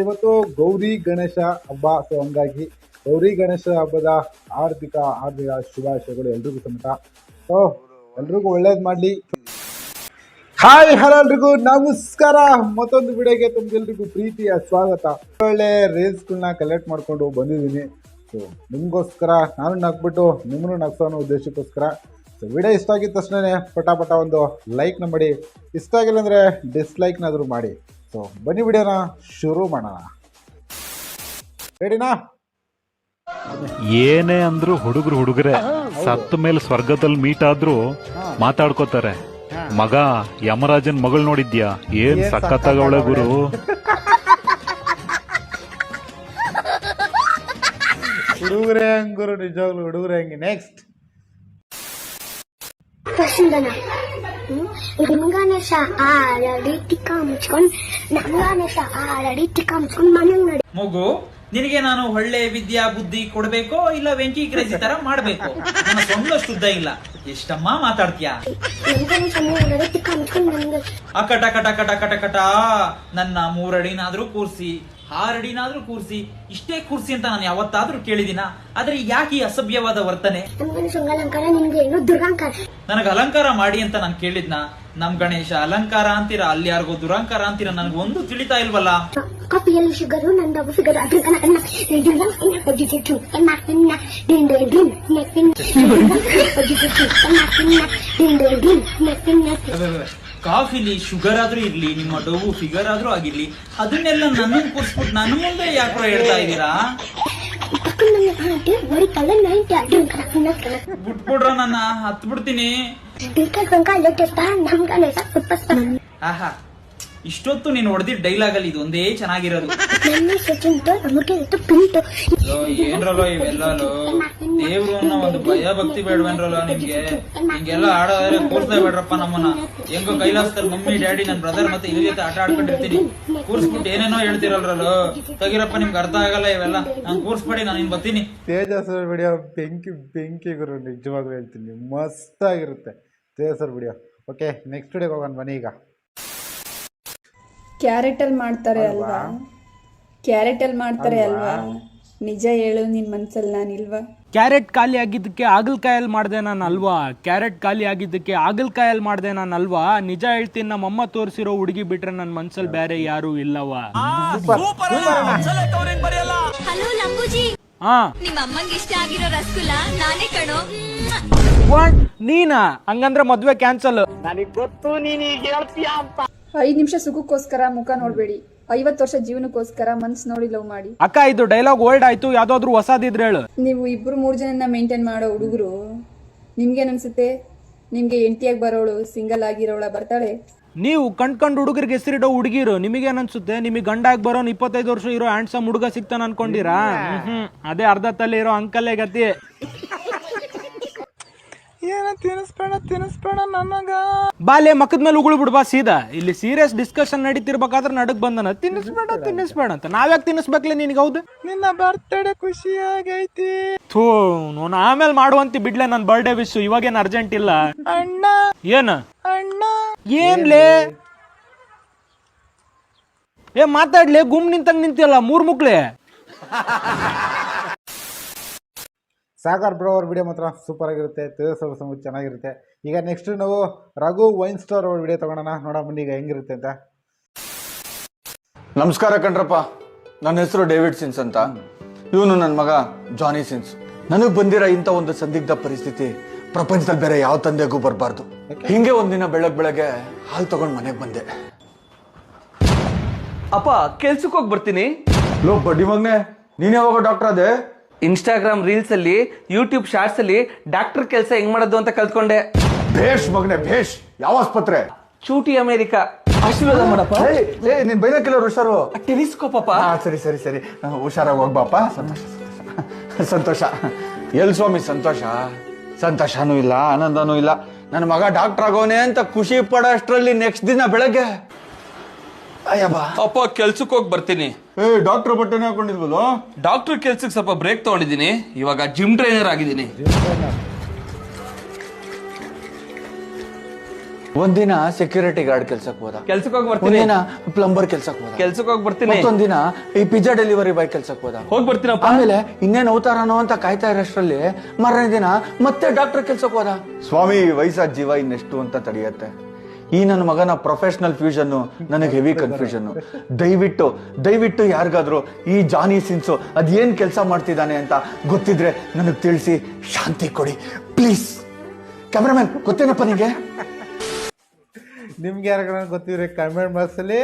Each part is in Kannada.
ಇವತ್ತು ಗೌರಿ ಗಣೇಶ ಹಬ್ಬ. ಸೊ ಹಂಗಾಗಿ ಗೌರಿ ಗಣೇಶ ಹಬ್ಬದ ಆರ್ಥಿಕ ಆರ್ಥಿಕ ಶುಭಾಶಯಗಳು ಎಲ್ರಿಗೂ ಸಮೇತ. ಸೊ ಎಲ್ರಿಗೂ ಒಳ್ಳೇದು ಮಾಡಲಿ. ಹಾಯ್ ಹಲೋ ಎಲ್ರಿಗೂ. ನಮಸ್ಕಾರ. ಮತ್ತೊಂದು ವಿಡಿಯೋಗೆ ತಮ್ಗೆಲ್ರಿಗೂ ಪ್ರೀತಿಯ ಸ್ವಾಗತ. ಒಳ್ಳೆ ರೇಸ್ಗಳನ್ನ ಕಲೆಕ್ಟ್ ಮಾಡ್ಕೊಂಡು ಬಂದಿದ್ದೀನಿ. ಸೊ ನಿಮಗೋಸ್ಕರ ನಾನು ನಗ್ಬಿಟ್ಟು ನಿಮ್ಮನ್ನು ನಗ್ಸೋ ಅನ್ನೋ ಉದ್ದೇಶಕ್ಕೋಸ್ಕರ. ಸೊ ವಿಡಿಯೋ ಇಷ್ಟ ಆಗಿದ ತಕ್ಷಣ ಪಟ ಪಟ ಒಂದು ಲೈಕ್ನ ಮಾಡಿ. ಇಷ್ಟ ಆಗಿಲ್ಲ ಅಂದರೆ ಡಿಸ್ಲೈಕ್ನಾದರೂ ಮಾಡಿ. ಸೊ ಬನ್ನಿ ಬಿಡೋಣ ಶುರು ಮಾಡೋಣ. ರೆಡಿನಾ? ಏನೇ ಅಂದ್ರು ಹುಡುಗರು ಹುಡುಗರೆ ಸತ್ತ ಮೇಲೆ ಸ್ವರ್ಗದಲ್ಲಿ ಮೀಟ್ ಆದ್ರೂ ಮಾತಾಡ್ಕೋತಾರೆ. ಮಗ ಯಮರಾಜನ್ ಮಗಳು ನೋಡಿದ್ಯಾ? ಏನ್ ಏನ್ ಸಖತ್ತಾಗವಳೆ ಗುರು? ಹುಡುಗರೇ ಹಂಗುರು ನಿಜವಾಗ್ಲು ಹುಡುಗರೇ ಹಂಗೆ? ನೆಕ್ಸ್ಟ್ ವಸುಂಧನ ಗಂಗಾನೇಶ ಆರಡಿ ಟಿಕ್ಕ ಮುಚ್ಕೊಂಡ್ ಗಂಗಾನೇಶ ಆರಡಿ ಟಿಕ್ಕ ಮುಚ್ಕೊಂಡು ಮನೆಗ್ ನಡಿ ಮಗು ನಿನಗೆ ನಾನು ಒಳ್ಳೆ ವಿದ್ಯಾ ಬುದ್ಧಿ ಕೊಡ್ಬೇಕೋ ಇಲ್ಲ ವೆಂಕಿ ಕ್ರೇಜಿ ತರ ಮಾಡ್ಬೇಕು? ನನ್ನ ಸೊಂದ ಶುದ್ಧ ಇಲ್ಲ. ಎಷ್ಟಮ್ಮ ಮಾತಾಡ್ತೀಯಾ? ಅಕಟ ಕಟ ಕಟ ಕಟ ಕಟ. ನನ್ನ ಮೂರಡಿನಾದ್ರೂ ಕೂರ್ಸಿ ಆರಡಿನಾದ್ರೂ ಕೂರ್ಸಿ ಇಷ್ಟೇ ಕೂರ್ಸಿ ಅಂತ ನಾನು ಯಾವತ್ತಾದ್ರೂ ಕೇಳಿದಿನ ಆದ್ರೆ ಯಾಕೆ ಈ ಅಸಭ್ಯವಾದ ವರ್ತನೆ? ಏನು ದುರ್ಗಾಂಕಾರ? ನನಗೆ ಅಲಂಕಾರ ಮಾಡಿ ಅಂತ ನಾನು ಕೇಳಿದ್ನ ನಮ್ ಗಣೇಶ ಅಲಂಕಾರ ಅಂತೀರಾ ಅಲ್ಲಿ ಯಾರಿಗೋ ದುರಂಕಾರ ಅಂತೀರಾ ನನಗೆ ಒಂದು ತಿಳಿತಾ ಇಲ್ವಲ್ಲ? ಕಾಫಿಯಲ್ಲಿ ಶುಗರು ಫಿಗರ್ ಕಾಫಿಲಿ ಶುಗರ್ ಆದ್ರೂ ಇರ್ಲಿ ನಿಮ್ಮ ಡೋವು ಫಿಗರ್ ಆದ್ರೂ ಆಗಿರ್ಲಿ ಅದನ್ನೆಲ್ಲ ನನ್ನ ಕೂರಿಸ್ಬಿಟ್ಟು ನನ್ನ ಮುಂದೆ ಯಾಕ್ರೋ ಹೇಳ್ತಾ ಇದ್ದೀರಾ? ಹೊಡಿತಲ್ಲ ನೈಂಟಿ ಬಿಟ್ಬಿಡ್ರ ನನ್ನ ಹತ್ ಬಿಡ್ತೀನಿ ಆಹಾ. ಇಷ್ಟೊತ್ತು ನೀನ್ ಹೊಡೆದಿದ್ದ ಡೈಲಾಗ್ ಅಲ್ಲಿ ಇದೊಂದೇ ಚೆನ್ನಾಗಿರೋದು. ನನ್ನ ನಮಗೆ ಏನ್ರಲ್ಲೋ ಇವೆಲ್ಲೋ ದೇವ್ರು ಅನ್ನೋ ಒಂದು ಭಯ ಭಕ್ತಿ ಬೇಡವೇನ್ರಲ್ಲ ನಿಮ್ಗೆ? ಹಿಂಗೆಲ್ಲ ಆಡೋದ್ರೆ ಕೂರ್ಸ್ತಾ ಬೇಡ್ರಪ್ಪ ನಮ್ಮನ್ನ. ಹೆಂಗೋ ಕೈಲಾಸದಲ್ಲಿ ಮಮ್ಮಿ ಡ್ಯಾಡಿ ನನ್ ಬ್ರದರ್ ಮತ್ತೆ ಇವ್ರ ಜೊತೆ ಆಟ ಆಡ್ಕೊಂಡಿರ್ತೀನಿ. ಕೂರ್ಸ್ಬಿಟ್ಟು ಏನೇನೋ ಹೇಳ್ತಿರಲ್ರಲ್ಲೋ? ತಗಿರಪ್ಪ ನಿಮ್ಗೆ ಅರ್ಥ ಆಗಲ್ಲ ಇವೆಲ್ಲ. ನಾನು ಕೂರ್ಸ್ಬೇಡಿ ನಾನು ಇನ್ ಬರ್ತೀನಿ. ತೇಜಸ್ ವಿಡಿಯೋ ಬೆಂಕಿ ಬೆಂಕಿ ಗುರು ನಿಜವಾಗ್ಲೂ ಹೇಳ್ತೀನಿ. ಮಸ್ತಾಗಿರುತ್ತೆ. ತೇಜಸ್ ವಿಡಿಯೋ ಓಕೆ ನೆಕ್ಸ್ಟ್ ವಿಡಿಯೋಗೆ ಹೋಗೋಣ ಬನ್ನಿ ಈಗ. ಕ್ಯಾರೆಟ್ ಅಲ್ಲಿ ಮಾಡ್ತಾರೆ ಅಲ್ವಾ? ಕ್ಯಾರೆಟ್ ಅಲ್ಲಿ ಮಾಡ್ತಾರೆ ಅಲ್ವಾ? ನಿಜ ಹೇಳು ನಿನ್ ಮನ್ಸಲ್ಲಿ ನಾನಿಲ್ವಾ? ಕ್ಯಾರೆಟ್ ಖಾಲಿ ಆಗಿದ್ದಕ್ಕೆ ಆಗಲ್ಕಾಯಲ್ಲಿ ಮಾಡಿದೆ ನಾನು ಅಲ್ವಾ? ಕ್ಯಾರೆಟ್ ಖಾಲಿ ಆಗಿದ್ದಕ್ಕೆ ಆಗಲ್ಕಾಯಲ್ಲಿ ಮಾಡಿದೆ ನಾನು ಅಲ್ವಾ? ನಿಜ ಹೇಳ್ತೀನಿ ನಮ್ಮಮ್ಮ ತೋರಿಸಿರೋ ಹುಡುಗಿ ಬಿಟ್ರೆ ನನ್ನ ಮನ್ಸಲ್ಲಿ ಬೇರೆ ಯಾರು ಇಲ್ಲವಾ ಹಲೋ ಲಂಬೂಜಿ. ಹಾ. ನಿಮ್ಮ ಅಮ್ಮಂಗೆ ಇಷ್ಟ ಆಗಿರೋ ರಸಗುಲ್ಲ ನಾನೇ ಕಣೋ. ನೀನಾ? ಹಂಗಂದ್ರೆ ಮದ್ವೆ ಕ್ಯಾನ್ಸಲ್. ಐದ್ ನಿಮಿಷ ಸುಖಕ್ಕೋಸ್ಕರ ಮುಖ ನೋಡ್ಬೇಡಿ. ಐವತ್ತು ವರ್ಷ ಜೀವನಕ್ಕೋಸ್ಕರ ಮನ್ಸ್ ನೋಡಿ ಲವ್ ಮಾಡಿ. ಅಕ್ಕ ಇದು ಡೈಲಾಗ್ ಓಲ್ಡ್ ಆಯ್ತು ಯಾವ್ದಾದ್ರು ಹೊಸದಿದ್ರೆ ಹೇಳು. ನೀವು ಇಬ್ರು ಮೂರ್ ಜನನ ಮೇಂಟೈನ್ ಮಾಡೋ ಹುಡುಗರು ನಿಮ್ಗೇನ್ ಅನ್ಸುತ್ತೆ ನಿಮ್ಗೆ ಎಂಟಿಯಾಗಿ ಬರೋಳು ಸಿಂಗಲ್ ಆಗಿರೋಳ ಬರ್ತಾಳೆ. ನೀವು ಕಂಡ್ ಕಂಡು ಹುಡುಗರಿಗೆ ಹೆಸರಿಡೋ ಹುಡುಗಿರು ನಿಮಗೇನ್ ಅನ್ಸುತ್ತೆ ನಿಮಗೆ ಗಂಡಾಗಿ ಬರೋನ್ ಇಪ್ಪತ್ತೈದು ವರ್ಷ ಇರೋ ಹ್ಯಾಂಡ್ಸಮ್ ಹುಡುಗ ಸಿಗ್ತಾನ ಅನ್ಕೊಂಡಿರಾ? ಹ್ಮ್ ಅದೇ ಅರ್ಧ ತಲೆ ಇರೋ ಅಂಕಲ್ಲೇ ಗತಿ. ಏನ ತಿನ್ಸ್ಬೇಡ ತಿನ್ಸ್ಬೇಡ ನನಗ ಬಾಲೆ ಮಕ್ಕದ ಮೇಲೆ ಉಗುಳು ಬಿಡ್ಬಾ ಸೀದಾ. ಇಲ್ಲಿ ಸೀರಿಯಸ್ ಡಿಸ್ಕಷನ್ ನಡೀತಿರ್ಬೇಕಾದ್ರೆ ನಡಕ್ ಬಂದನ. ತಿನ್ನಿಸ್ಬೇಡ ತಿನ್ನಿಸ್ಬೇಡ ಅಂತ. ನಾವ್ಯಾಕೆ ತಿನ್ನಿಸ್ಬೇಕ್ಲೆ ನಿನಗೆ ಹೌದು? ನಿನ್ನ ಬರ್ತ್ಡೇ ಖುಷಿಯಾಗೈತಿ. ಥೂ ನೋನ್ ಆಮೇಲೆ ಮಾಡುವಂತಿ ಬಿಡ್ಲೆ ನನ್ನ ಬರ್ಡೇ ವಿಶ್ ಇವಾಗೇನ್ ಅರ್ಜೆಂಟ್ ಇಲ್ಲ? ಅಣ್ಣ. ಏನ? ಅಣ್ಣ. ಏನ್ಲೇ? ಏ ಮಾತಾಡ್ಲೆ ಗುಮ್ ನಿಂತಂಗ್ ನಿಂತಿಯಲ್ಲ ಮೂರ್ ಮುಕ್ಳೆ ಸಾಗರ್ ಬ್ರೋ ಅವ್ರ ವಿಡಿಯೋ ಮಾತ್ರ ಸೂಪರ್ ಆಗಿರುತ್ತೆ ತೇಜಸ್ ಸಮೂಹ ಸಂಗೀತ ಚೆನ್ನಾಗಿರುತ್ತೆ. ಈಗ ನೆಕ್ಸ್ಟ್ ನಾವು ರಘು ವೈನ್ ಸ್ಟೋರ್ ಅವ್ರ ವಿಡಿಯೋ ತಗೊಳೋಣ ನೋಡೋ ಬನ್ನಿ ಈಗ ಹೆಂಗಿರುತ್ತೆ ಅಂತ. ನಮಸ್ಕಾರ ಕಣ್ರಪ್ಪ. ನನ್ನ ಹೆಸರು ಡೇವಿಡ್ ಸಿನ್ಸ್ ಅಂತ. ಇವನು ನನ್ನ ಮಗ ಜಾನಿ ಸಿನ್ಸ್. ನನಗೆ ಬಂದಿರೋ ಇಂಥ ಒಂದು ಸಂದಿಗ್ಧ ಪರಿಸ್ಥಿತಿ ಪ್ರಪಂಚದಲ್ಲಿ ಬೇರೆ ಯಾವ ತಂದೆಗೂ ಬರಬಾರ್ದು. ಹಿಂಗೆ ಒಂದಿನ ಬೆಳಗ್ಗೆ ಬೆಳಗ್ಗೆ ಹಾಲು ತಗೊಂಡು ಮನೆಗೆ ಬಂದೆ. ಅಪ್ಪ ಕೆಲ್ಸಕ್ಕೆ ಹೋಗಿ ಬರ್ತೀನಿ. ಲೋ ಬಡ್ಡಿ ಮಗ್ನೆ ನೀನ್ ಯಾವಾಗ ಡಾಕ್ಟರ್ ಅದೇ? ಇನ್ಸ್ಟಾಗ್ರಾಮ್ ರೀಲ್ಸ್ ಅಲ್ಲಿ ಯೂಟ್ಯೂಬ್ ಶಾರ್ಟ್ಸ್ ಅಲ್ಲಿ ಡಾಕ್ಟರ್ ಕೆಲಸ ಹೆಂಗ್ ಮಾಡೋದು ಅಂತ ಕಲ್ತ್ಕೊಂಡೆ. ಭೇಷ್ ಮಗನೆ ಭೇಷ್. ಯಾವ ಆಸ್ಪತ್ರೆ? ಚೂಟಿ ಅಮೆರಿಕ. ಆಶೀರ್ವಾದ ಮಾಡಪ್ಪ. ಏ ಏಯ್, ನೀನ್ ಬೈದಕ್ಕಿಲ್ಲ ಹುಷಾರು? ಟೆಲಿಸ್ಕೋಪ್ ಅಪ್ಪ ಹಾ ಸರಿ ಸರಿ ಸರಿ. ಹುಷಾರಾಗಿ ಹೋಗ್ಬಾಪ ಸಂತೋಷ ಸಂತೋಷ. ಸಂತೋಷ. ಎಲ್ ಸ್ವಾಮಿ ಸಂತೋಷ? ಸಂತೋಷನೂ ಇಲ್ಲ ಆನಂದನೂ ಇಲ್ಲ. ನನ್ನ ಮಗ ಡಾಕ್ಟರ್ ಆಗೋನೆ ಅಂತ ಖುಷಿ ಪಡೋ ಅಷ್ಟರಲ್ಲಿ ನೆಕ್ಸ್ಟ್ ದಿನ ಬೆಳಗ್ಗೆ ಅಪ್ಪ ಕೆಲ್ಸಕ್ಕೆ ಹೋಗಿ ಬರ್ತೀನಿ. ಏ ಡಾಕ್ಟರ್ ಬಟ್ಟೆನೇ ಹಾಕೊಂಡಿದ್ವಲ್ಲ? ಡಾಕ್ಟರ್ ಕೆಲ್ಸಕ್ಕೆ ಸ್ವಲ್ಪ ಬ್ರೇಕ್ ತಗೊಂಡಿದ್ದೀನಿ. ಇವಾಗ ಜಿಮ್ ಟ್ರೈನರ್ ಆಗಿದ್ದೀನಿ. ಒಂದಿನ ಸೆಕ್ಯೂರಿಟಿ ಗಾರ್ಡ್ ಕೆಲ್ಸಕ್ಕೆ ಹೋದ. ಕೆಲ್ಸಕ್ಕೆ ಹೋಗಿ ಬರ್ತೀನಿ. ಒಂದಿನ ಪ್ಲಂಬರ್ ಕೆಲ್ಸಕ್ಕೆ ಹೋದ. ಕೆಲ್ಸಕ್ಕೆ ಹೋಗಿ ಬರ್ತೀನಿ. ಮತ್ತೊಂದಿನ ಈ ಪಿಜ್ಜಾ ಡೆಲಿವರಿ ಬಾಯ್ ಕೆಲ್ಸಕ್ಕೆ ಹೋದ. ಹೋಗಿ ಬರ್ತೀನಪ್ಪ. ಆಮೇಲೆ ಇನ್ನೇನ್ ಅವತಾರನೋ ಅಂತ ಕಾಯ್ತಾ ಇರೋಷ್ಟ್ರಲ್ಲಿ ಮರನೇ ದಿನ ಮತ್ತೆ ಡಾಕ್ಟರ್ ಕೆಲ್ಸಕ್ಕೆ ಹೋದ. ಸ್ವಾಮಿ ವಯಸ್ಸಾದ ಜೀವ ಇನ್ನೆಷ್ಟು ಅಂತ ತಡೆಯತ್ತೆ? ಈ ನನ್ನ ಮಗನ ಪ್ರೊಫೆಷನಲ್ ಫ್ಯೂಷನ್ ನನಗೆ ಹೆವಿ ಕನ್ಫ್ಯೂಷನ್ ದಯವಿಟ್ಟು ದಯವಿಟ್ಟು ಯಾರಿಗಾದರೂ ಈ ಜಾನಿ ಸಿನ್ಸು ಅದೇನು ಕೆಲಸ ಮಾಡ್ತಿದ್ದಾನೆ ಅಂತ ಗೊತ್ತಿದ್ರೆ ನನಗೆ ತಿಳಿಸಿ, ಶಾಂತಿ ಕೊಡಿ ಪ್ಲೀಸ್ ಕ್ಯಾಮ್ರಾಮನ್ ಗೊತ್ತೇನಪ್ಪ ನಿಮಗೆ ನಿಮ್ಗೆ ಯಾರಿಗಾರ ಗೊತ್ತಿದ್ರೆ ಕಮೆಂಟ್ ಬಾಕ್ಸಲ್ಲಿ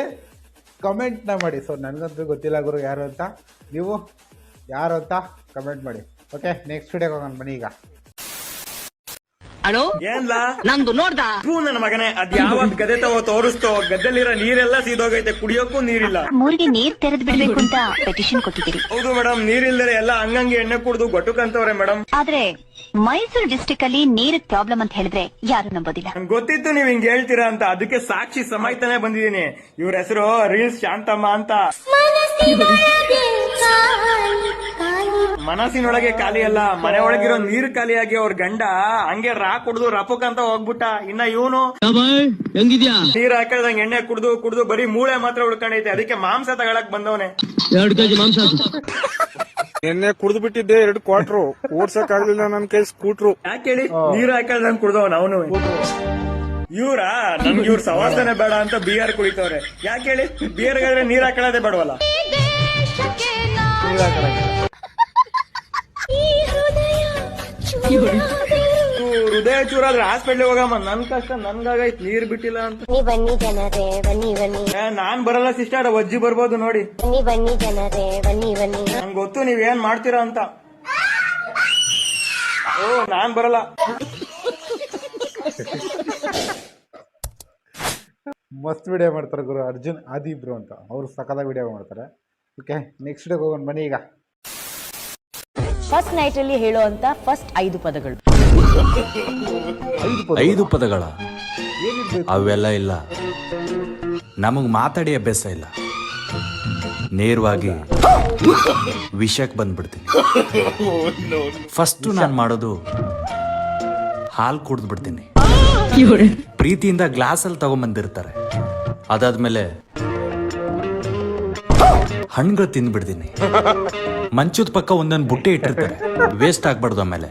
ಕಮೆಂಟ್ನ ಮಾಡಿ. ಸೊ ನನಗಂತೂ ಗೊತ್ತಿಲ್ಲ ಗುರು ಯಾರು ಅಂತ. ನೀವು ಯಾರು ಅಂತ ಕಮೆಂಟ್ ಮಾಡಿ. ಓಕೆ ನೆಕ್ಸ್ಟ್ ವಿಡಿಯೋಗೆ ಹೋಗೋಣ ಬನ್ನಿ ಈಗ. ನಂದು ನೋಡ್ದ? ನನ್ನ ಮಗನೇ ಅದ್ ಯಾವತ್ ಗದೆ ತಗೋ ತೋರಿಸ್ತೋ? ಗದ್ದೆಲಿರೋ ನೀರೆಲ್ಲ ಸೀದೋಗೈತೆ ಕುಡಿಯೋಕ್ಕೂ ನೀರಿಲ್ಲ. ಮೂರಿಗೆ ನೀರ್ ತೆರೆದ್ ಬಿಡ್ಬೇಕು ಅಂತ ಪೆಟಿಷನ್ ಕೊಟ್ಟಿದ್ದೀರಿ. ಹೌದು ಮೇಡಮ್ ನೀರಿಲ್ಲದೆ ಎಲ್ಲ ಹಂಗಂಗೆ ಎಣ್ಣೆ ಕುಡ್ದು ಗೊಟ್ಟುಕಂತವ್ರೆ ಮೇಡಮ್ ಆದ್ರೆ ಮೈಸೂರು ಡಿಸ್ಟಿಕ್ ಅಲ್ಲಿ ನೀರಿಗ್ ಪ್ರಾಬ್ಲಮ್ ಅಂತ ಹೇಳಿದ್ರೆ ಯಾರು ನಂಬೋದಿಲ್ಲ. ನಂಗೆ ಗೊತ್ತಿತ್ತು ನೀವ್ ಹಿಂಗ್ ಹೇಳ್ತೀರಾ ಅಂತ ಅದಕ್ಕೆ ಸಾಕ್ಷಿ ಸಮಾಯ್ತಾನೆ ಬಂದಿದ್ದೀನಿ. ಇವ್ರ ಹೆಸರು ರೀಲ್ಸ್ ಶಾಂತಮ್ಮ ಅಂತ. ಮನಸ್ಸಿನೊಳಗೆ ಖಾಲಿ ಅಲ್ಲ ಮನೆ ಒಳಗಿರೋ ನೀರು ಖಾಲಿಯಾಗಿ ಅವ್ರ ಗಂಡ ಹಂಗೆ ರಾ ಕುಡ್ದು ರಪಕ್ ಅಂತ ಹೋಗ್ಬಿಟ್ಟ. ಇನ್ನ ಇವನು ಹೆಂಗಿದ್ಯಾ? ನೀರ್ ಹಾಕಿದಂಗ ಎಣ್ಣೆ ಕುಡ್ದು ಕುಡ್ದು ಬರೀ ಮೂಳೆ ಮಾತ್ರ ಉಳ್ಕೊಂಡೈತೆ. ಅದಕ್ಕೆ ಮಾಂಸ ತಗೊಳಕ್ ಬಂದವನೆ. ಎರಡು ಕೆಜಿ ಮಾಂಸ ಎಣ್ಣೆ ಕುಡ್ದು ಬಿಟ್ಟಿದ್ದೆ ಎರಡು ಕ್ವಾಟ್ರು. ಓಡ್ಸಕ್ ಆಗ್ಲಿಲ್ಲ ನನ್ ಕೈ ಸ್ಕೂಟ್ರು. ಯಾಕೆ ಹೇಳಿ? ನೀರ್ ಹಾಕಿದಂಗ ಕುಡ್ದವನ ಅವನು. ಇವ್ರ? ನಮ್ಗೆ ಇವ್ರ ಸವಾಸನೆ ಬೇಡ ಅಂತ ಬಿಯರ್ ಕುಡಿತವ್ರೆ. ಯಾಕೆ ಹೇಳಿ? ಬಿಯರ್ಗಾದ್ರೆ ನೀರ್ ಹಾಕೊಳ್ಳೋದೇ ಬೇಡವಲ್ಲ. ಹೃದಯ ಚೂರಾದ್ರೆ ಹಾಸ್ಪಿಟ್ಲ್ ಹೋಗಮ್ಮ. ನನ್ ಕಷ್ಟ ನನ್ಗಾಗೈತ್ ನೀರ್ ಬಿಟ್ಟಿಲ್ಲ ಅಂತ. ಬನ್ನಿ ಬನ್ನಿ ಜನರೇ ಬನ್ನಿ ಬನ್ನಿ. ಏ, ನಾನ್ ಬರಲ್ಲ ಸಿಸ್ಟರ್ ಅಜ್ಜಿ ಬರ್ಬೋದು ನೋಡಿ. ಬನ್ನಿ ಬನ್ನಿ ಜನರೇ ಬನ್ನಿ ಬನ್ನಿ. ನಂಗ್ ಗೊತ್ತು ನೀವ್ ಏನ್ ಮಾಡ್ತೀರಾ ಅಂತ. ಓ ನಾನ್ ಬರಲ್ಲ. ಮಸ್ತ್ ವಿಡಿಯೋ ಮಾಡ್ತಾರೆ ಗುರು ಅರ್ಜುನ್ ಆದಿ ಇಬ್ರು ಅಂತ. ಅವರು ಸಕದ ವಿಡಿಯೋ ಮಾಡ್ತಾರೆ. ಓಕೆ ನೆಕ್ಸ್ಟ್ ಡೇ ಹೋಗೋಣ ಬನ್ನಿ ಈಗ. ಫಸ್ಟ್ ನೈಟ್ ಅಲ್ಲಿ ಹೇಳುವಂತ ಫಸ್ಟ್ ಐದು ಪದಗಳು. ಐದು ಪದಗಳ? ಅವೆಲ್ಲ ಇಲ್ಲ. ನಮಗ್ ಮಾತಾಡಿ ಅಭ್ಯಾಸ ಇಲ್ಲ. ನೇರವಾಗಿ ವಿಷಯಕ್ಕೆ ಬಂದ್ಬಿಡ್ತೀನಿ. ಫಸ್ಟ್ ನಾನು ಮಾಡೋದು ಹಾಲು ಕುಡ್ದು ಬಿಡ್ತೀನಿ ಪ್ರೀತಿಯಿಂದ ಗ್ಲಾಸ್ ಅಲ್ಲಿ ತಗೊಂಬಂದಿರ್ತಾರೆ. ಅದಾದ್ಮೇಲೆ ಹಣ್ಣುಗಳು ತಿಂದ್ಬಿಡ್ತೀನಿ ಮಂಚದ ಪಕ್ಕ ಒಂದೊಂದು ಬುಟ್ಟೆ ಇಟ್ಟಿರ್ತಾರೆ. ವೇಸ್ಟ್ ಆಗ್ಬಾರ್ದು ಆಮೇಲೆ.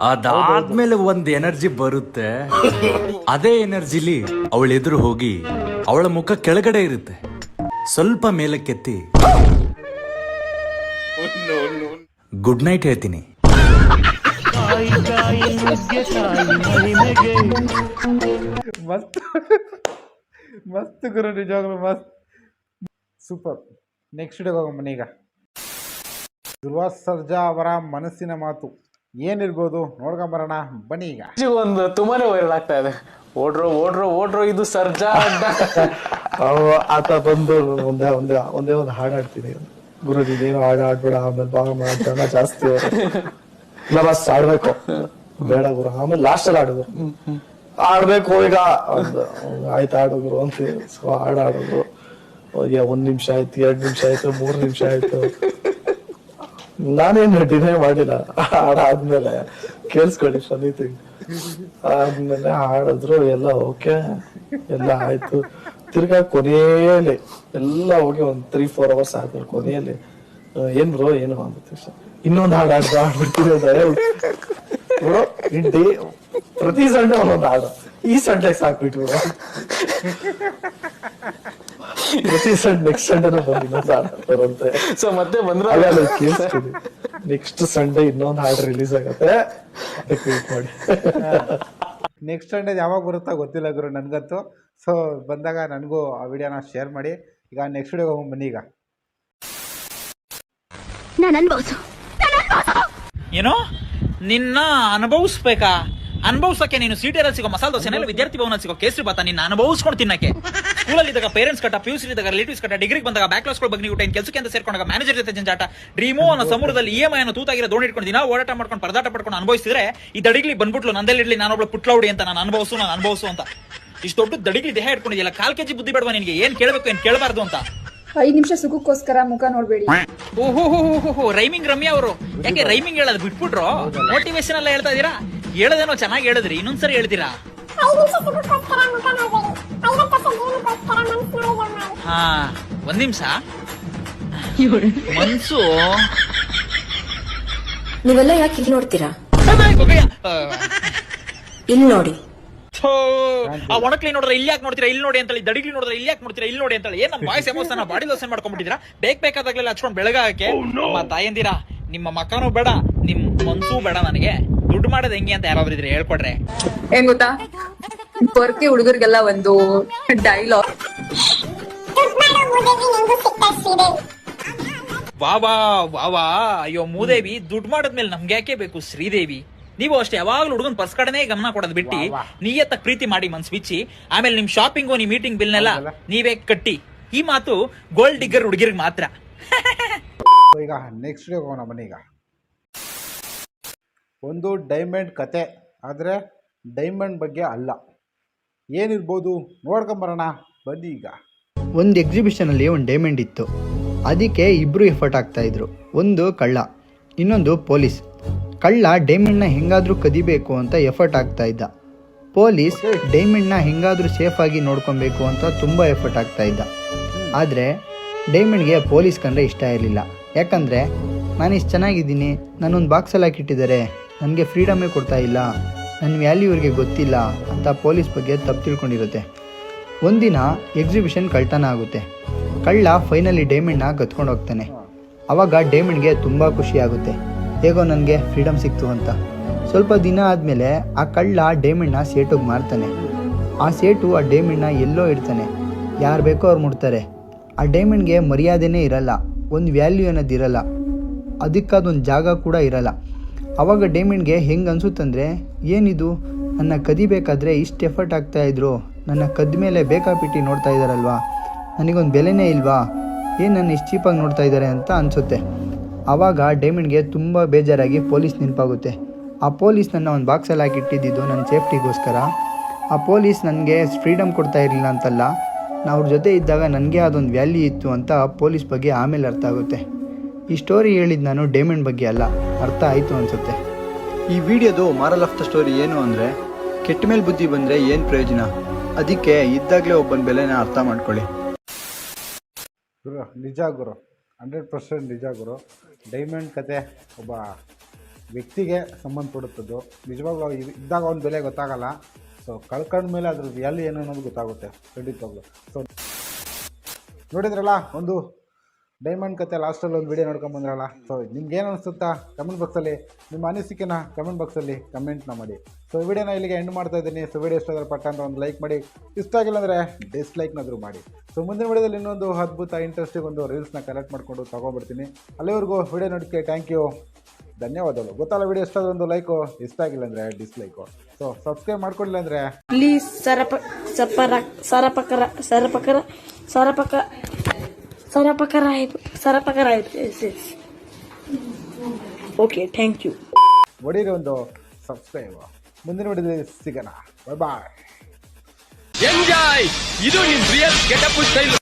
ಅದಾದ್ಮೇಲೆ ಒಂದ್ ಎನರ್ಜಿ ಬರುತ್ತೆ. ಅದೇ ಎನರ್ಜಿಲಿ ಅವಳ ಎದುರು ಹೋಗಿ ಅವಳ ಮುಖ ಕೆಳಗಡೆ ಇರುತ್ತೆ. ಸ್ವಲ್ಪ ಮೇಲಕ್ಕೆತ್ತಿ. ಗುಡ್ ನೈಟ್ ಹೇಳ್ತೀನಿ. ಮಸ್ತ್. ಮಸ್ತ್ ಗುರು, ನಿಜವಾಗ್ಲೂ ಮಸ್ತ್. ಸೂಪರ್ ನೆಕ್ಸ್ಟ್ ಡೇ ಹೋಗೋಣ ಬನ್ನಿ ಈಗ. ಧ್ರುವ ಸರ್ಜಾ ಅವರ ಮನಸ್ಸಿನ ಮಾತು. ಏನಿರ್ಬೋದು ನೋಡ್ಕೊಂಬರೋಣ ಬನ್ನಿ ಈಗ. ಒಂದು ತುಂಬಾನೇ ವೈರಲ್ ಆಗ್ತಾ ಇದೆ. ಓಡ್ರೋ ಓಡ್ರೋ ಓಡ್ರೋ ಇದು ಸರ್ಜಾ ಅಡ್ಡ ಆತ ಬಂದು ಒಂದೇ ಒಂದೇ ಒಂದೇ ಒಂದು ಹಾಡು ಹಾಡ್ತೀನಿ ಗುರುಜಿ ನೀನು ಹಾಡು ಆಡ್ಬೇಡ ಆಮೇಲೆ ಬಾ ಆಮೇಲೆ ಜನ ಜಾಸ್ತಿ. ಇಲ್ಲ ಬಸ್ ಆಡ್ಬೇಕು ಬೇಡ ಗುರು ಆಮೇಲೆ ಲಾಸ್ಟ್ ಅಲ್ಲಿ ಆಡುದು ಆಡ್ಬೇಕು ಈಗ. ಒಂದು ಆಯ್ತು ಆಡೋದು ಅಂತ ಸೊ ಹಾಡು ಆಡೋದು ಒಂದ್ ನಿಮಿಷ ಆಯ್ತು, ಎರಡ್ ನಿಮಿಷ ಆಯ್ತು, ಮೂರ್ ನಿಮಿಷ ಆಯ್ತು. ನಾನೇನು ಡಿನೈ ಮಾಡಿಲ್ಲ. ಹಾಡಾದ್ಮೇಲೆ ಕೇಳಿಸ್ಕೊಳ್ಳಿ ಥಿಂಗ್ ಆದ್ಮೇಲೆ ಹಾಡಿದ್ರು, ಎಲ್ಲ ಓಕೆ ಎಲ್ಲ ಆಯ್ತು. ತಿರ್ಗಾ ಕೊನೆಯಲ್ಲಿ, ಎಲ್ಲ ಹೋಗಿ ಒಂದ್ ತ್ರೀ ಫೋರ್ ಅವರ್ಸ್ ಆದ್ಮೇಲೆ ಕೊನೆಯಲ್ಲಿ ಏನ್ ಬ್ರೋ ಏನು ಅಂದ್ಬಿಟ್ಟು ಇನ್ನೊಂದು ಹಾಡು ಹಾಡು ಆಡ್ಬಿಡ್ತೀನಿ ಅಂದ್ರೆ ಬ್ರೋ ಪ್ರತಿ ಸಂಡೆ ಒಂದೊಂದು ಹಾಡು. ಈ ಸಂಡೆ ಸಾಕ್ಬಿಟ್ಟು ಪ್ರತಿ ಸಂಡೆ ನೆಕ್ಸ್ಟ್ ಸಂಡೆನೂ ಬಂದು ಇನ್ನೊಂದು ಹಾಡು ಬರುತ್ತೆ ಸೊ ಮತ್ತೆ ಬಂದ್ರು ಕೇಳಿಸ್ತೀನಿ. ನೆಕ್ಸ್ಟ್ ಸಂಡೇ ಇನ್ನೊಂದು ಹಾಡು ರಿಲೀಸ್ ಆಗತ್ತೆ. ಅದಕ್ಕೆ ವೇಟ್ ಮಾಡಿ. ನೆಕ್ಸ್ಟ್ ಸಂಡೇ ಯಾವಾಗ ಬರುತ್ತಾ ಗೊತ್ತಿಲ್ಲ ಗುರು ನನಗಂತೂ. ಸೊ ಬಂದಾಗ ನನಗೂ ಆ ವಿಡಿಯೋನ ಶೇರ್ ಮಾಡಿ. ಈಗ ನೆಕ್ಸ್ಟ್ ವಿಡಿಯೋಗೆ ಹೋಗಿ ಬನ್ನಿ ಈಗ. ಏನೋ? ನಿನ್ನ ಅನುಭವಿಸ್ಬೇಕಾ? ಅನುಭವಿಸಕ್ಕೆ ನೀನು ಸಿಟಿಯಲ್ಲಿ ಸಿಗೋ ಮಸಾಲ ದೋಸೆ ವಿದ್ಯಾರ್ಥಿ ಭವನ ಸಿಗೋ ಕೇಸರಿ ಬಾತ ನಿನ್ನ ಅನುಭವಿಸ್ಕೊಂಡು ತಿನ್ನಕ್ಕೆ? ಸ್ಕೂಲಲ್ಲಿ ಇದ್ದಾಗ ಪೇರೆಂಟ್ಸ್ ಕಟ್ಟ ಪಿ ಇದ್ದಾಗ ರಿಲೇಟಿವ್ಸ್ ಕಟ್ಟ ಡಿಗ್ರಿಗೆ ಬಂದಾಗ ಬ್ಯಾಕ್ಲಾಸ್ಗಳು ಬಗ್ಗೆ ನೀವು ಕೆಲಸಕ್ಕೆ ಅಂತ ಸೇರ್ಕೊಂಡಾಗ ಮ್ಯಾನೇಜರ್ ಜೊತೆ ಜಂಜಾಟ ಡ್ರೀಮೋ ಅನ್ನೋ ಸಮುದ್ರದಲ್ಲಿ ಇ ಎಂ ಐ ಅನ್ನು ತೂತಾಗಿರೋ ದೋಣಿ ಇಟ್ಕೊಂಡು ದಿನ ಓಡಾಟ ಮಾಡ್ಕೊಂಡು ಪರದಾಟ ಪಡ್ಕೊಂಡು ಅನುಭವಿಸಿದ್ರೆ ಈ ದಡಿಗ್ಲಿ ಬಂದ್ಬಿಟ್ಲು ನಂದಲ್ಲಿರ್ಲಿ ನಾನೊಬ್ಳು ಪುಟ್ಲೌಡಿ ಅಂತ ನಾನು ಅನುಭವಿಸು ನಾನು ಅನುಭವಿಸು ಅಂತ. ಇಷ್ಟು ದೊಡ್ಡ ದಡಿಗ್ಲಿ ದೇಹ ಇಟ್ಕೊಂಡಿದ್ಯಲ್ಲ ಕಾಲ್ ಕೆಜಿ ಬುದ್ಧಿ ಬೇಡವಾ ನಿನಗೆ? ಏನ್ ಕೇಳಬೇಕು ಏನ್ ಕೇಳಬಾರ್ದು ಅಂತ? ಐದು ನಿಮಿಷ ಸುಖಕ್ಕೋಸ್ಕರ ಮುಖ ನೋಡ್ಬೇಡಿ. ಓಹೋ ರೈಮಿಂಗ್ ರಮ್ಯಾ ಅವರು. ಯಾಕೆ ರೈಮಿಂಗ್ ಹೇಳೋದು ಬಿಟ್ಬಿಟ್ರು? ಮೋಟಿವೇಶನ್ ಎಲ್ಲ ಹೇಳ್ತಾ ಇದೀರಾ ಹೇಳೋದೇನೋ ಚೆನ್ನಾಗಿ ಹೇಳಿದ್ರಿ ಇನ್ನೊಂದ್ಸರಿ ಹೇಳ್ತೀರಾ? ಹಾ ಒಂದ್ ನಿಮಿಷ. ಮನ್ಸು. ನೀವೆಲ್ಲ ಯಾಕೆ ಇಲ್ಲಿ ನೋಡ್ತೀರಾ? ಇಲ್ಲಿ ನೋಡಿ. ಆ ಒಣಕ್ಲಿ ನೋಡ್ರೆ ಇಲ್ಲಿ ಯಾಕೆ ನೋಡ್ತೀರಾ ಇಲ್ಲಿ ನೋಡಿ ಅಂತೇಳಿ ದಡಿಗ್ಲಿ ನೋಡಿದ್ರೆ ಇಲ್ಲಿ ಯಾಕೆ ನೋಡ್ತೀರಾ ಇಲ್ಲಿ ನೋಡಿ ಅಂತೇಳಿ. ಏನ್ ನಮ್ಮ ಬಾಯ್ಸ್ ಎಮೋಷನ್ ಬಾಡಿ ಲೋಸನ್ ಮಾಡ್ಕೊಂಡ್ಬಿಟ್ಟಿದ್ರ ಬೇಕ್ ಬೇಕಾದಾಗ್ಲೆಲ್ಲ ಹಚ್ಕೊಂಡ್ ಬೆಳಗಾಕೆ ನಮ್ಮ ತಾಯಂದಿರ ನಿಮ್ಮ ಮಕ್ಕನೂ ಬೇಡ ನಿಮ್ ಮನ್ಸೂ ಬೇಡ ನನಗೆ. ದುಡ್ಡು ಮಾಡೋದ್ ಹೆಂಗೆ ಅಂತ ಯಾರಾದ್ರೂ ಇದ್ರೆ ಹೇಳ್ಕೊಡ್ರೆ. ಏನ್ ಗೊತ್ತಾ? ಪೊರ್ಕೆ ಹುಡುಗರಿಗೆಲ್ಲ ಒಂದು ಡೈಲಾಗ್ ವಾ ವಾ ವಾ ವಾ. ಅಯ್ಯೋ ಮೂದೇವಿ ದುಡ್ಡು ಮಾಡಿದ್ಮೇಲೆ ನಮ್ಗೆ ಯಾಕೆ ಬೇಕು ಶ್ರೀದೇವಿ? ನೀವು ಅಷ್ಟೇ ಯಾವಾಗ್ಲೂ ಹುಡುಗನ ಪರ್ಸ್ ಕಡೆನೇ ಗಮನ ಕೊಡೋದ್ ಬಿಟ್ಟು ನೀಯತ್ತ ಪ್ರೀತಿ ಮಾಡಿ ಮನ್ಸ್ ಬಿಚ್ಚಿ ಆಮೇಲೆ ನಿಮ್ ಶಾಪಿಂಗು ನಿಮ್ ಮೀಟಿಂಗ್ ಬಿಲ್ನೆಲ್ಲ ನೀವೇ ಕಟ್ಟಿ. ಈ ಮಾತು ಗೋಲ್ಡ್ ಡಿಗ್ಗರ್ ಹುಡುಗಿರಿಗೆ ಮಾತ್ರ. ಈಗ ನೆಕ್ಸ್ಟ್ ಹೋಗೋಣ ಬನ್ನಿ ಈಗ. ಒಂದು ಡೈಮಂಡ್ ಕತೆ. ಆದ್ರೆ ಡೈಮಂಡ್ ಬಗ್ಗೆ ಅಲ್ಲ. ಏನಿರ್ಬೋದು ನೋಡ್ಕೊಂಬರೋಣ ಬನ್ನಿ ಈಗ. ಒಂದು ಎಕ್ಸಿಬಿಷನಲ್ಲಿ ಒಂದು ಡೈಮಂಡ್ ಇತ್ತು. ಅದಕ್ಕೆ ಇಬ್ಬರು ಎಫರ್ಟ್ ಆಗ್ತಾ ಇದ್ರು. ಒಂದು ಕಳ್ಳ ಇನ್ನೊಂದು ಪೊಲೀಸ್. ಕಳ್ಳ ಡೈಮಂಡ್ನ ಹೇಗಾದರೂ ಕದಿಬೇಕು ಅಂತ ಎಫರ್ಟ್ ಆಗ್ತಾ ಇದ್ದ. ಪೊಲೀಸ್ ಡೈಮಂಡ್ನ ಹೇಗಾದರೂ ಸೇಫಾಗಿ ನೋಡ್ಕೊಬೇಕು ಅಂತ ತುಂಬ ಎಫರ್ಟ್ ಆಗ್ತಾ ಇದ್ದ. ಆದರೆ ಡೈಮಂಡ್ಗೆ ಪೊಲೀಸ್ ಕಂಡ್ರೆ ಇಷ್ಟ ಇರಲಿಲ್ಲ. ಯಾಕಂದರೆ ನಾನು ಇಷ್ಟು ಚೆನ್ನಾಗಿದ್ದೀನಿ. ನಾನೊಂದು ಬಾಕ್ಸಲ್ಲಿ ಹಾಕಿಟ್ಟಿದ್ದಾರೆ ನನಗೆ ಫ್ರೀಡಮೇ ಕೊಡ್ತಾ ಇಲ್ಲ. ನನ್ನ ವ್ಯಾಲ್ಯೂ ಇವ್ರಿಗೆ ಗೊತ್ತಿಲ್ಲ ಅಂತ ಪೊಲೀಸ್ ಬಗ್ಗೆ ತಪ್ಪು ತಿಳ್ಕೊಂಡಿರುತ್ತೆ. ಒಂದಿನ ಎಕ್ಸಿಬಿಷನ್ ಕಳ್ತನ ಆಗುತ್ತೆ. ಕಳ್ಳ ಫೈನಲಿ ಡೈಮಂಡ್ನ ಕತ್ಕೊಂಡು ಹೋಗ್ತಾನೆ. ಅವಾಗ ಡೈಮಂಡ್ಗೆ ತುಂಬ ಖುಷಿ ಆಗುತ್ತೆ. ಹೇಗೋ ನನಗೆ ಫ್ರೀಡಮ್ ಸಿಕ್ತು ಅಂತ. ಸ್ವಲ್ಪ ದಿನ ಆದಮೇಲೆ ಆ ಕಳ್ಳ ಡೈಮಂಡ್ನ ಸೇಟುಗೆ ಮಾರ್ತಾನೆ. ಆ ಸೇಟು ಆ ಡೇಮಂಡ್ನ ಎಲ್ಲೋ ಇಡ್ತಾನೆ. ಯಾರು ಬೇಕೋ ಅವ್ರು ಮುಡ್ತಾರೆ ಆ ಡೈಮಂಡ್ಗೆ ಮರ್ಯಾದೆನೇ ಇರಲ್ಲ. ಒಂದು ವ್ಯಾಲ್ಯೂ ಅನ್ನೋದು ಇರಲ್ಲ. ಅದಕ್ಕಾದೊಂದು ಜಾಗ ಕೂಡ ಇರಲ್ಲ. ಅವಾಗ ಡೇಮಿನ್ಗೆ ಹೆಂಗೆ ಅನಿಸುತ್ತಂದರೆ, ಏನಿದು? ನನ್ನ ಕದಿಬೇಕಾದ್ರೆ ಇಷ್ಟು ಎಫರ್ಟ್ ಆಗ್ತಾ ಇದ್ರು. ನನ್ನ ಕದ್ದ ಮೇಲೆ ಬೇಕಾಪಿಟ್ಟು ನೋಡ್ತಾ ಇದ್ದಾರಲ್ವಾ ನನಗೊಂದು ಬೆಲೆನೇ ಇಲ್ವಾ? ಏನು ನನ್ನ ಇಷ್ಟು ಚೀಪಾಗಿ ನೋಡ್ತಾ ಇದ್ದಾರೆ ಅಂತ ಅನಿಸುತ್ತೆ. ಆವಾಗ ಡೇಮಿನ್ಗೆ ತುಂಬ ಬೇಜಾರಾಗಿ ಪೊಲೀಸ್ ನೆನಪಾಗುತ್ತೆ ಆ ಪೊಲೀಸ್ ನನ್ನ ಒಂದು ಬಾಕ್ಸಲ್ಲಿ ಹಾಕಿಟ್ಟಿದ್ದು ನನ್ನ ಸೇಫ್ಟಿಗೋಸ್ಕರ. ಆ ಪೊಲೀಸ್ ನನಗೆ ಫ್ರೀಡಮ್ ಕೊಡ್ತಾ ಇರಲಿಲ್ಲ ಅಂತಲ್ಲ ನಾ ಅವ್ರ ಜೊತೆ ಇದ್ದಾಗ ನನಗೆ ಅದೊಂದು ವ್ಯಾಲ್ಯೂ ಇತ್ತು ಅಂತ ಪೊಲೀಸ್ ಬಗ್ಗೆ ಆಮೇಲೆ ಅರ್ಥ ಆಗುತ್ತೆ. ಈ ಸ್ಟೋರಿ ಹೇಳಿದ್ದು ನಾನು ಡೈಮಂಡ್ ಬಗ್ಗೆ ಅಲ್ಲ. ಅರ್ಥ ಆಯಿತು ಅನಿಸುತ್ತೆ. ಈ ವಿಡಿಯೋದು ಮಾರಲ್ ಆಫ್ ದ ಸ್ಟೋರಿ ಏನು ಅಂದರೆ ಕೆಟ್ಟ ಮೇಲೆ ಬುದ್ಧಿ ಬಂದರೆ ಏನು ಪ್ರಯೋಜನ? ಅದಕ್ಕೆ ಇದ್ದಾಗಲೇ ಒಬ್ಬನ ಬೆಲೆನ ಅರ್ಥ ಮಾಡ್ಕೊಳ್ಳಿ. ಗುರು ನಿಜ ಗುರು. ಹಂಡ್ರೆಡ್ ಪರ್ಸೆಂಟ್ ನಿಜ ಗುರು. ಡೈಮಂಡ್ ಕತೆ ಒಬ್ಬ ವ್ಯಕ್ತಿಗೆ ಸಂಬಂಧಪಡುತ್ತದ್ದು ನಿಜವಾಗ್ಲೂ ಇದ್ದಾಗ ಅವ್ನ ಬೆಲೆ ಗೊತ್ತಾಗಲ್ಲ. ಸೊ ಕಳ್ಕೊಂಡ ಮೇಲೆ ಅದ್ರ ವ್ಯಾಲ್ಯೂ ಏನು ಅನ್ನೋದು ಗೊತ್ತಾಗುತ್ತೆ. ಖಂಡಿತವಾಗ್ಲು ಸೊ ನೋಡಿದ್ರಲ್ಲ ಒಂದು ಡೈಮಂಡ್ ಕತೆ ಲಾಸ್ಟಲ್ಲಿ ಒಂದು ವಿಡಿಯೋ ನೋಡ್ಕೊಂಡು ಬಂದ್ರಲ್ಲ? ಸೊ ನಿಮ್ಗೆ ಏನು ಅನಿಸುತ್ತಾ? ಕಮೆಂಟ್ ಬಾಕ್ಸಲ್ಲಿ ನಿಮ್ಮ ಅನಿಸಿಕೆನ ಕಮೆಂಟ್ ಬಾಕ್ಸಲ್ಲಿ ಕಮೆಂಟ್ನ ಮಾಡಿ. ಸೊ ವಿಡಿಯೋನ ಇಲ್ಲಿಗೆ ಎಂಡ್ ಮಾಡ್ತಾ ಇದ್ದೀನಿ. ಸೊ ವಿಡಿಯೋ ಇಷ್ಟ ಪಟ್ಟ ಅಂತ ಒಂದು ಲೈಕ್ ಮಾಡಿ. ಇಷ್ಟ ಆಗಿಲ್ಲ ಅಂದರೆ ಡಿಸ್ಲೈಕ್ನಾದರೂ ಮಾಡಿ. ಸೊ ಮುಂದಿನ ವಿಡಿಯೋದಲ್ಲಿ ಇನ್ನೊಂದು ಅದ್ಭುತ ಇಂಟ್ರೆಸ್ಟಿಂಗ್ ಒಂದು ರೀಲ್ಸ್ನ ಕಲೆಕ್ಟ್ ಮಾಡಿಕೊಂಡು ತಗೊಬಿಡ್ತೀನಿ ಅಲ್ಲಿವರೆಗೂ ವಿಡಿಯೋ ನೋಡೋಕ್ಕೆ ಥ್ಯಾಂಕ್ ಯು ಧನ್ಯವಾದಗಳು. ಗೊತ್ತಲ್ಲ ವಿಡಿಯೋ ಇಷ್ಟ ಒಂದು ಲೈಕು ಇಷ್ಟ ಆಗಿಲ್ಲ ಅಂದರೆ ಡಿಸ್ಲೈಕು ಸೊ ಸಬ್ಸ್ಕ್ರೈಬ್ ಮಾಡ್ಕೊಂಡಿಲ್ಲ ಅಂದರೆ ಪ್ಲೀಸ್, ಸರಪ ಸಪರ ಸರಪಕರ ಸರಪಕರ, ಸರಪಕ ಸರಪಕರ ಆಯ್ತು ಸರಪಕರ ಆಯ್ತು yes yes okay thank you ಹೊಡೀರಿ ಒಂದು ಸಬ್ಸ್ಕ್ರೈಬ್ ಮುಂದಿನ ವಿಡಿಯೋದಲ್ಲಿ ಸಿಗೋಣ. ಬಾಯ್ ಬಾಯ್ ಎಂಜಾಯ್ ಇದು ನಿಮ್ಮ ರಿಯಲ್ ಗೆಟಪ್ ಸ್ಟೈಲ್